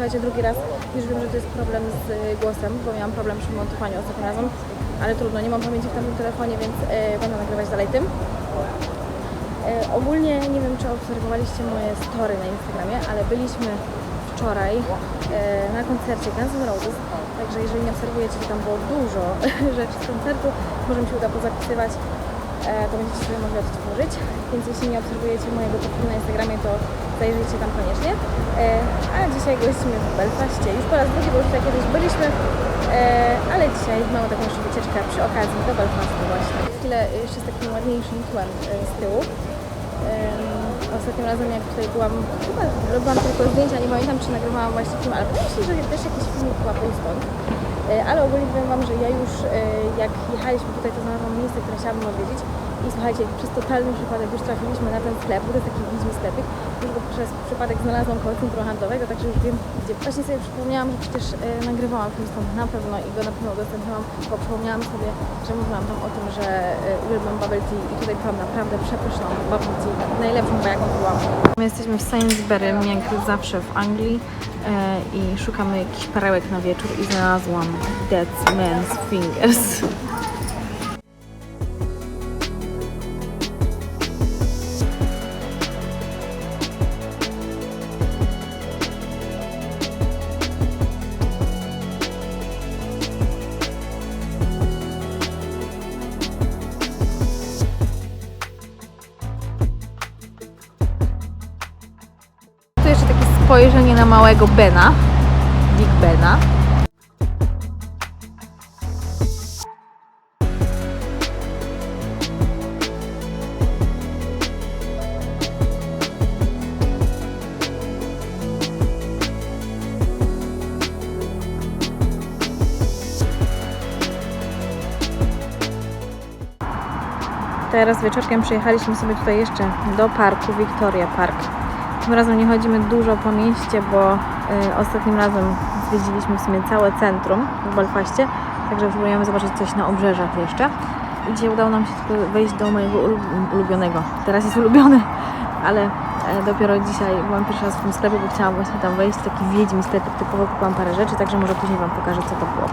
słuchajcie, drugi raz. Już wiem, że to jest problem z e, głosem, bo miałam problem przy montowaniu ostatnim razem, ale trudno, nie mam pamięci w tamtym telefonie, więc e, będę nagrywać dalej tym. E, ogólnie nie wiem, czy obserwowaliście moje story na Instagramie, ale byliśmy wczoraj e, na koncercie Guns N' Roses, także jeżeli nie obserwujecie, to tam było dużo rzeczy z koncertu, może mi się uda pozapisywać, to będziecie sobie mogli odtworzyć, więc jeśli nie obserwujecie mojego profilu na Instagramie, to zajrzyjcie tam koniecznie. E, a dzisiaj gościmy w Belfaście, już po raz drugi, bo już tutaj kiedyś byliśmy, e, ale dzisiaj mamy taką jeszcze wycieczkę przy okazji do Belfastu właśnie. Chwilę jeszcze z takim ładniejszym tłem e, z tyłu. Ostatnim razem jak tutaj byłam, chyba robiłam tylko zdjęcia, nie pamiętam czy nagrywałam właśnie film, ale myślę, że też jakiś filmik chyba był stąd. E, Ale ogólnie powiem Wam, że ja już e, jak jechaliśmy tutaj, to znalazłam miejsce, które chciałabym odwiedzić i słuchajcie, przez totalny przypadek już trafiliśmy na ten sklep, bo to jest taki wiedźmi sklepik, już go przez przypadek znalazłam koło centrum handlowego, także już wiem gdzie. Właśnie sobie przypomniałam, że przecież e, nagrywałam film stąd na pewno i go na pewno udostępniłam, bo przypomniałam sobie, że mówiłam tam o tym, że e, uwielbiam bubble tea i tutaj byłam naprawdę przepyszną bubble tea, najlepszą, bo jaką byłam. My jesteśmy w Sainsbury, jak zawsze w Anglii e, i szukamy jakichś perełek na wieczór i znalazłam Dead Man's Fingers. Spojrzenie na małego Bena, Big Bena. Teraz wieczorkiem przyjechaliśmy sobie tutaj jeszcze do parku Victoria Park. Tym razem nie chodzimy dużo po mieście, bo y, ostatnim razem zwiedziliśmy w sumie całe centrum w Belfaście, także próbujemy zobaczyć coś na obrzeżach jeszcze. I dzisiaj udało nam się tylko wejść do mojego ulub- ulubionego. Teraz jest ulubiony, ale e, dopiero dzisiaj byłam pierwszy raz w tym sklepie, bo chciałam właśnie tam wejść. Taki wiedźmi sklepik typowo kupiłam parę rzeczy, także może później Wam pokażę co to było.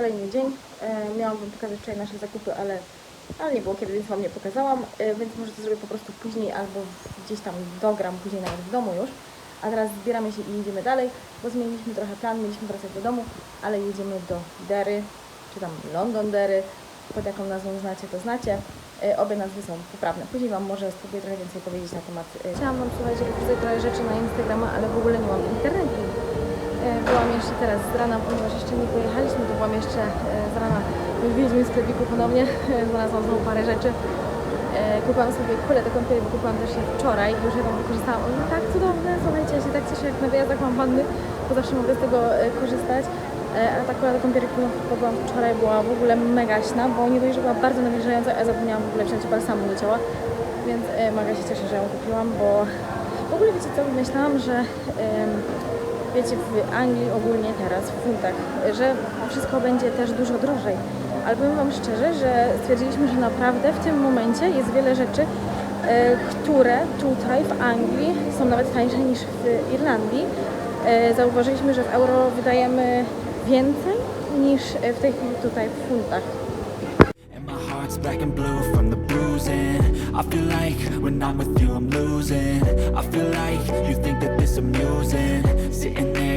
Kolejny dzień. E, miałam Wam pokazać wczoraj nasze zakupy, ale, ale nie było kiedy, więc Wam nie pokazałam, e, więc może to zrobię po prostu później albo gdzieś tam dogram później nawet w domu już. A teraz zbieramy się i jedziemy dalej, bo zmieniliśmy trochę plan, mieliśmy wracać do domu, ale jedziemy do Derry, czy tam Londonderry, pod jaką nazwą znacie, to znacie. E, obie nazwy są poprawne. Później Wam może spróbuję trochę więcej powiedzieć na temat. Chciałam Wam słuchajcie, trochę rzeczy na Instagrama, ale w ogóle nie mam internetu. E, Byłam jeszcze teraz z rana, ponieważ jeszcze nie pojechaliśmy, to byłam jeszcze e, z rana w Wiedźmim sklepiku ponownie. E, Znalazłam znowu parę rzeczy. Kupiłam sobie kulę do kąpieli, bo kupiłam też je wczoraj i już jedną wykorzystałam. One tak cudowne, słuchajcie, ja się tak cieszę, jak na wyjazdach mam wanny, bo zawsze mogę z tego korzystać. A ta kula do kąpieli, którą kupiłam wczoraj była w ogóle mega śna, bo nie dość, że była bardzo nawilżająca, a zapomniałam w ogóle wziąć balsamu do ciała. Więc mega się cieszę, że ją kupiłam, bo w ogóle wiecie co, myślałam, że wiecie, w Anglii ogólnie teraz, w funtach, że wszystko będzie też dużo drożej. Ale powiem Wam szczerze, że stwierdziliśmy, że naprawdę w tym momencie jest wiele rzeczy, e, które tutaj w Anglii są nawet tańsze niż w Irlandii. E, Zauważyliśmy, że w euro wydajemy więcej niż w tej chwili tutaj w funtach. I feel like when I'm with you I'm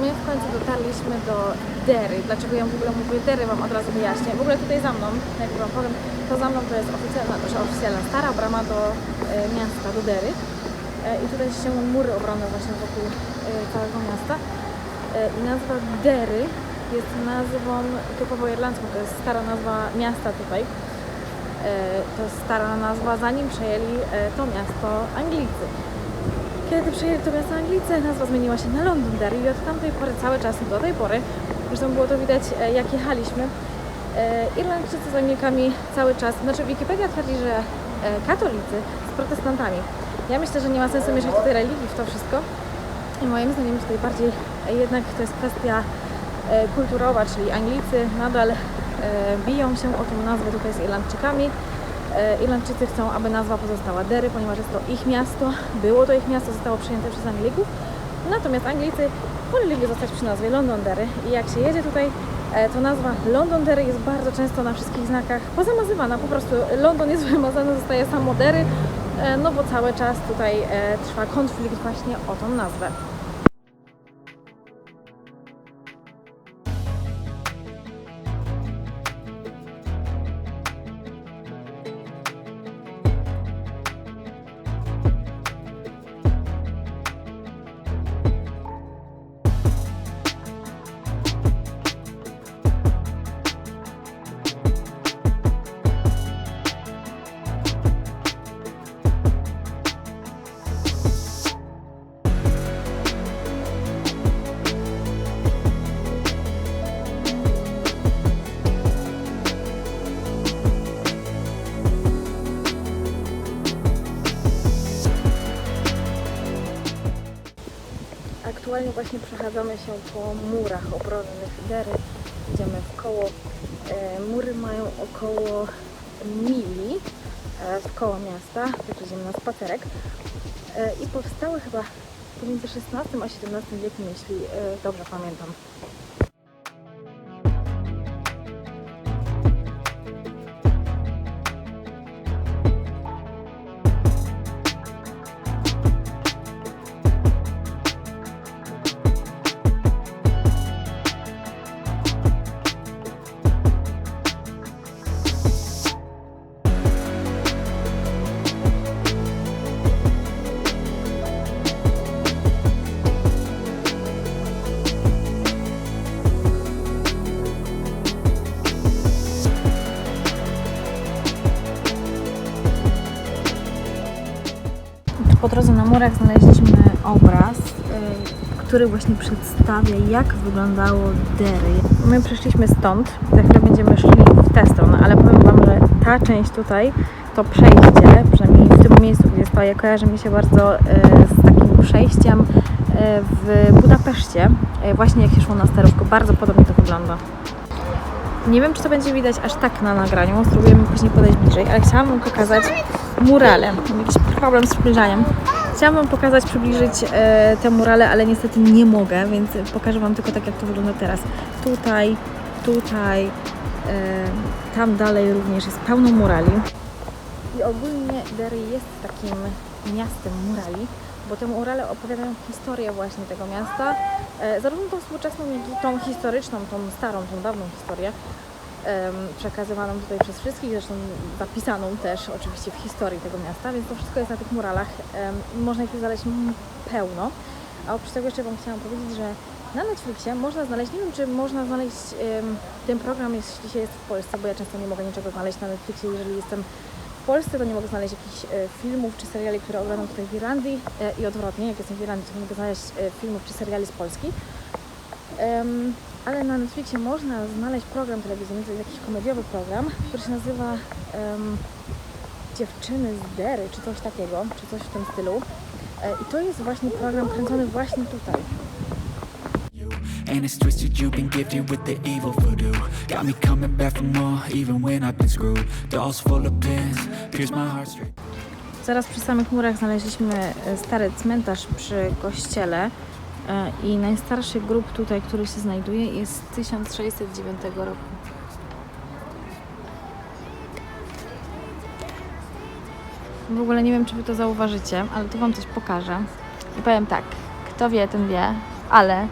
My w końcu dotarliśmy do Dery. Dlaczego ja w ogóle mówię Dery, Wam od razu wyjaśnię. W ogóle tutaj za mną, jak Wam powiem, to za mną to jest oficjalna, znaczy oficjalna stara brama do e, miasta, do Dery. E, I tutaj się mury obronne właśnie wokół e, całego miasta. E, I nazwa Dery jest nazwą typowo irlandzką, to jest stara nazwa miasta tutaj. to jest stara nazwa, zanim przejęli e, to miasto Anglicy. Kiedy przejęli to miasto Anglicy, nazwa zmieniła się na Londonderry i od tamtej pory cały czas do tej pory, zresztą było to widać e, jak jechaliśmy, e, Irlandczycy z Anglikami cały czas, znaczy Wikipedia twierdzi, że e, katolicy z protestantami. Ja myślę, że nie ma sensu mieszać tutaj religii w to wszystko i moim zdaniem tutaj bardziej jednak to jest kwestia kulturowa, czyli Anglicy nadal biją się o tą nazwę tutaj z Irlandczykami. E, Irlandczycy chcą, aby nazwa pozostała Derry, ponieważ jest to ich miasto, było to ich miasto, zostało przejęte przez Anglików. Natomiast Anglicy woleli zostać przy nazwie Londonderry i jak się jedzie tutaj, e, to nazwa Londonderry jest bardzo często na wszystkich znakach pozamazywana. Po prostu London jest wymazany, zostaje samo Derry, e, no bo cały czas tutaj trwa konflikt właśnie o tą nazwę. Aktualnie właśnie przechadzamy się po murach obronnych Dery. Idziemy w koło. E, mury mają około mili e, w koło miasta, także idziemy na spacerek. E, I powstały chyba pomiędzy XVI a XVII wiekiem, jeśli e, dobrze pamiętam. Drodze na murach znaleźliśmy obraz, y, który właśnie przedstawia, jak wyglądało Derry. My przyszliśmy stąd, za chwilę będziemy szli w tę stronę, ale powiem Wam, że ta część tutaj, to przejście, przynajmniej w tym miejscu, gdzie stoję, kojarzy mi się bardzo y, z takim przejściem y, w Budapeszcie, właśnie jak się szło na sterówku. Bardzo podobnie to wygląda. Nie wiem, czy to będzie widać aż tak na nagraniu, spróbujemy później podejść bliżej, ale chciałam Wam pokazać murale. Mam jakiś problem z przybliżaniem. Chciałam Wam pokazać, przybliżyć e, te murale, ale niestety nie mogę, więc pokażę Wam tylko tak, jak to wygląda teraz. Tutaj, tutaj, e, tam dalej również jest pełno murali. I ogólnie Derry jest takim miastem murali, bo te murale opowiadają historię właśnie tego miasta, e, zarówno tą współczesną, jak i tą historyczną, tą starą, tą dawną historię, przekazywaną tutaj przez wszystkich, zresztą zapisaną też oczywiście w historii tego miasta, więc to wszystko jest na tych muralach. Można ich znaleźć pełno. A oprócz tego jeszcze Wam chciałam powiedzieć, że na Netflixie można znaleźć, nie wiem czy można znaleźć ten program, jeśli się jest w Polsce, bo ja często nie mogę niczego znaleźć na Netflixie, jeżeli jestem w Polsce, to nie mogę znaleźć jakichś e, filmów czy seriali, które oglądam tutaj w Irlandii e, i odwrotnie, jak jestem w Irlandii, to nie mogę znaleźć e, filmów czy seriali z Polski. Ale na Netflixie można znaleźć program telewizyjny, to jest jakiś komediowy program, który się nazywa em, Dziewczyny z Dery, czy coś takiego, czy coś w tym stylu. E, I to jest właśnie program kręcony właśnie tutaj. And it's twisted, you've been gifted with the evil voodoo Got me coming back for more, even when I've been screwed Dolls full of pins, pierce my Zaraz przy samych murach znaleźliśmy e, stary cmentarz przy kościele i najstarszy grób tutaj, który się znajduje jest z 1609 roku. W ogóle nie wiem, czy Wy to zauważycie, ale tu Wam coś pokażę. I powiem tak, kto wie, ten wie, ale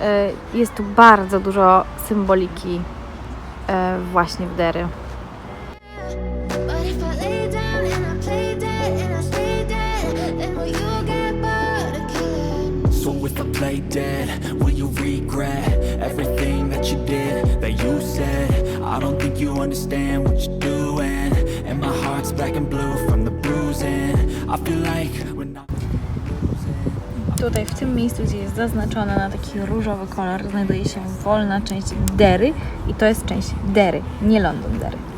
e, jest tu bardzo dużo symboliki e, właśnie w Dery. Dead, will you regret Everything that you did, that you said I don't think you understand what you're doing black and blue from the bruising. I feel like when I'm Tutaj w tym miejscu, gdzie jest zaznaczona na taki różowy kolor, znajduje się wolna część Derry i to jest część Derry, nie London Derry. I'm the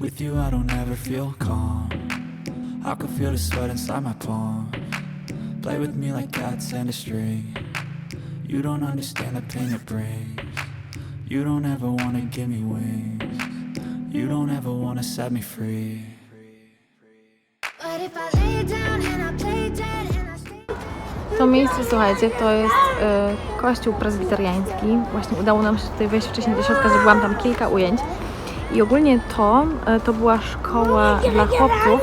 With you, I don't ever feel calm. I can feel the sweat inside my palms. Play with me like cats and a string. You don't understand the pain it brings. You don't ever wanna give me wings. You don't ever wanna set me free. But if I lay down and I play dead and I To miejsce, słuchajcie, to jest e, kościół prezbiteriański. Właśnie udało nam się tutaj wejść wcześniej do środka, zrobiłam tam kilka ujęć. I ogólnie to, e, to była szkoła dla chłopców,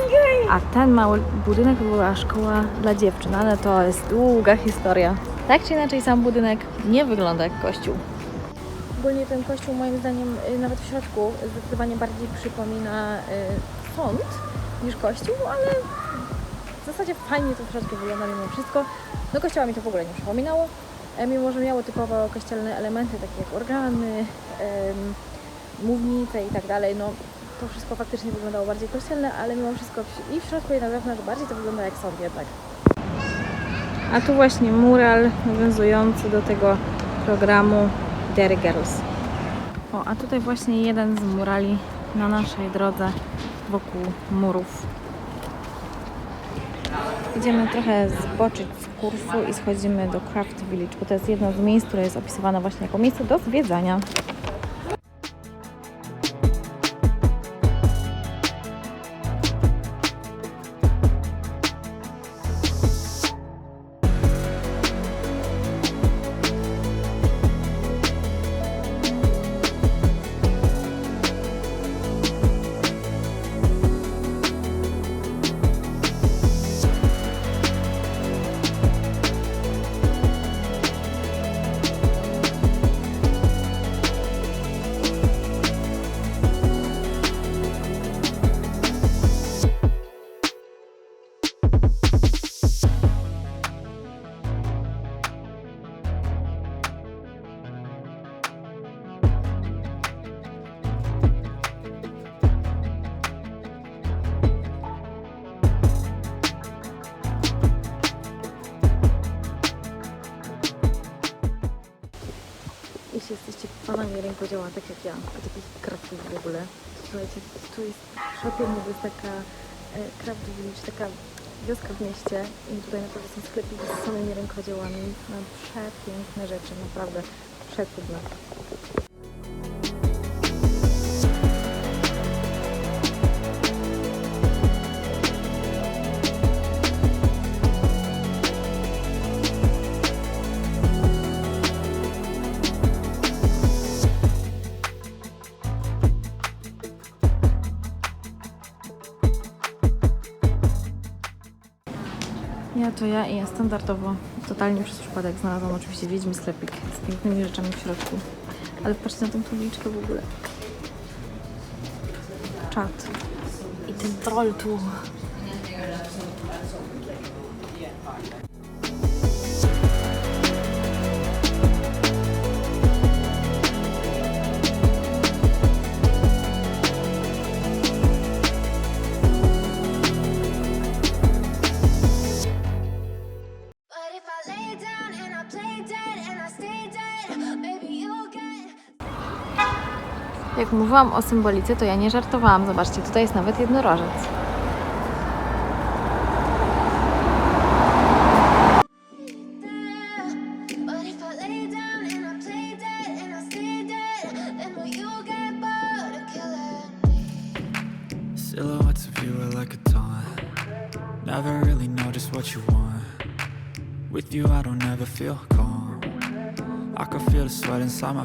a ten mały budynek to była szkoła dla dziewczyn, ale to jest długa historia. Tak czy inaczej sam budynek nie wygląda jak kościół. Ogólnie ten kościół moim zdaniem y, nawet w środku zdecydowanie bardziej przypomina y, sąd niż kościół, ale w zasadzie fajnie to w środku wygląda mimo wszystko. No kościoła mi to w ogóle nie przypominało, e, mimo że miało typowo kościelne elementy, takie jak organy, mównice i tak dalej, no to wszystko faktycznie wyglądało bardziej kościelne, ale mimo wszystko i w środku i na zewnątrz bardziej to wygląda jak sąd jednak. A tu właśnie mural nawiązujący do tego programu Derry Girls. O, a tutaj właśnie jeden z murali na naszej drodze wokół murów. Idziemy trochę zboczyć z kursu i schodzimy do Craft Village, bo to jest jedno z miejsc, które jest opisywane właśnie jako miejsce do zwiedzania. Tak jak ja, a takich kraftów w ogóle, słuchajcie, tu jest przepięknie, to jest taka e, taka wioska w mieście i tutaj naprawdę są sklepiki z samymi rękodziełami, no przepiękne rzeczy, naprawdę przecudne. To ja i ja standardowo, totalnie przez przypadek znalazłam oczywiście Wiedźmi sklepik z pięknymi rzeczami w środku. Ale patrzcie na tą tabliczkę w ogóle. Czat. I ten troll tu. Mówiłam o symbolice, to ja nie żartowałam. Zobaczcie, tutaj jest nawet jednorożec. Silhouettes. With you, I don't ever feel calm. I can feel the sweat inside my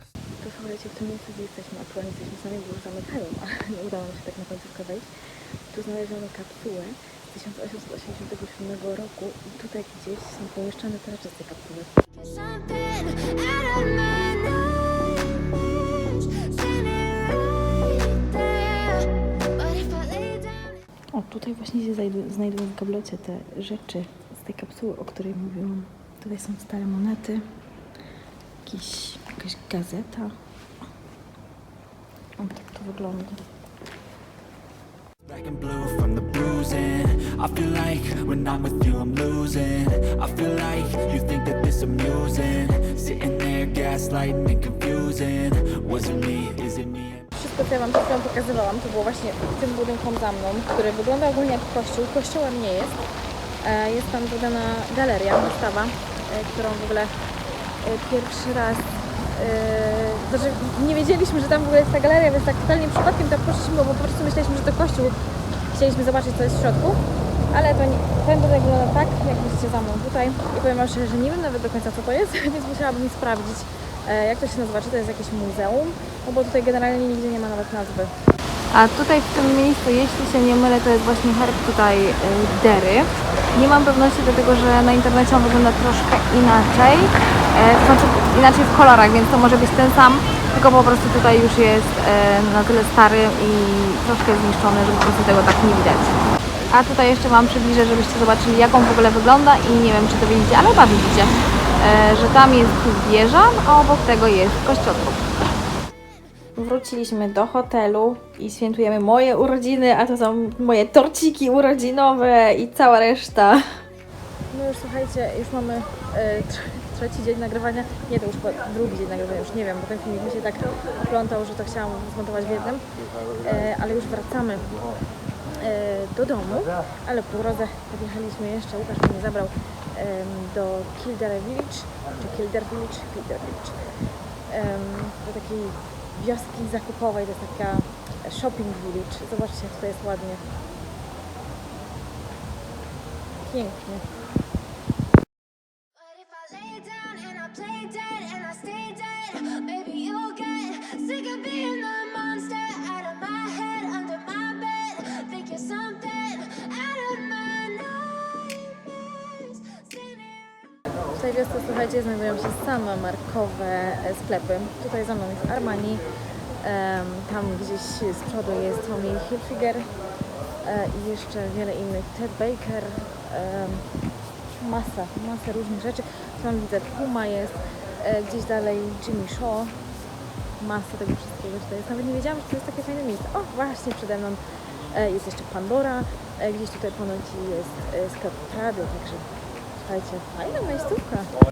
Słuchajcie, w tym miejscu, gdzie jesteśmy, aktualnie jesteśmy sami, bo już zamykają, ale nie udało nam się tak na końcówkę wejść. Tu znaleziono kapsułę z 1887 roku i tutaj gdzieś są pomieszczone te rzeczy z tej kapsuły. O, tutaj właśnie się znajdu- znajdują w gablecie te rzeczy z tej kapsuły, o której mówiłam. Tutaj są stare monety, jakiś, jakaś gazeta. To wygląda. Black and blue from the bruising. I feel like when I'm with you, I'm losing. I feel like you think that this amusing. Sitting there, gaslighting and confusing. Was it me? Is it me? Wszystko, co ja Wam przed chwilą pokazywałam, to było właśnie tym budynkom za mną, który wygląda ogólnie jak kościół. Kościołem nie jest. E, Jest tam dodana galeria, wystawa, e, którą w ogóle e, pierwszy raz... e, Znaczy, nie wiedzieliśmy, że tam w ogóle jest ta galeria, więc tak totalnie przypadkiem tam poszliśmy, bo po prostu myśleliśmy, że to kościół. Chcieliśmy zobaczyć, co jest w środku. Ale to nie, ten budynek wygląda tak, jak widzicie za mną tutaj. I powiem Wam szczerze, że nie wiem nawet do końca, co to jest, więc musiałabym sprawdzić, e, jak to się nazywa, czy to jest jakieś muzeum, no bo tutaj generalnie nigdzie nie ma nawet nazwy. A tutaj w tym miejscu, jeśli się nie mylę, to jest właśnie herb tutaj y, Dery. Nie mam pewności dlatego, że na internecie on wygląda troszkę inaczej, e, to znaczy inaczej w kolorach, więc to może być ten sam, tylko po prostu tutaj już jest e, na tyle stary i troszkę zniszczony, że po prostu tego tak nie widać. A tutaj jeszcze Wam przybliżę, żebyście zobaczyli jak on w ogóle wygląda i nie wiem czy to widzicie, ale chyba widzicie, e, że tam jest wieża, a obok tego jest kościotrup. Wróciliśmy do hotelu i świętujemy moje urodziny, a to są moje torciki urodzinowe i cała reszta. No już słuchajcie, już mamy e, tr- trzeci dzień nagrywania. Nie, to już drugi dzień nagrywania, już nie wiem, bo ten filmik mi się tak plątał, że to chciałam zmontować w jednym. E, ale już wracamy e, do domu, ale po drodze podjechaliśmy jeszcze, Łukasz mnie zabrał do Kildare Village, czy Kildare Village, Kildare Village, do takiej wioski zakupowej, to jest taka shopping village. Zobaczcie, jak tutaj jest ładnie. Pięknie. Znajdują się same markowe e, sklepy. Tutaj za mną jest Armani, tam gdzieś z przodu jest Tommy Hilfiger e, i jeszcze wiele innych. Ted Baker, masa, masa różnych rzeczy. Tam widzę Puma jest, e, gdzieś dalej Jimmy Shaw. Masa tego wszystkiego tutaj jest. Nawet nie wiedziałam, że to jest takie fajne miejsce. O, właśnie przede mną jest jeszcze Pandora. Gdzieś tutaj ponoć jest sklep Prady, także słuchajcie, fajna miejscówka.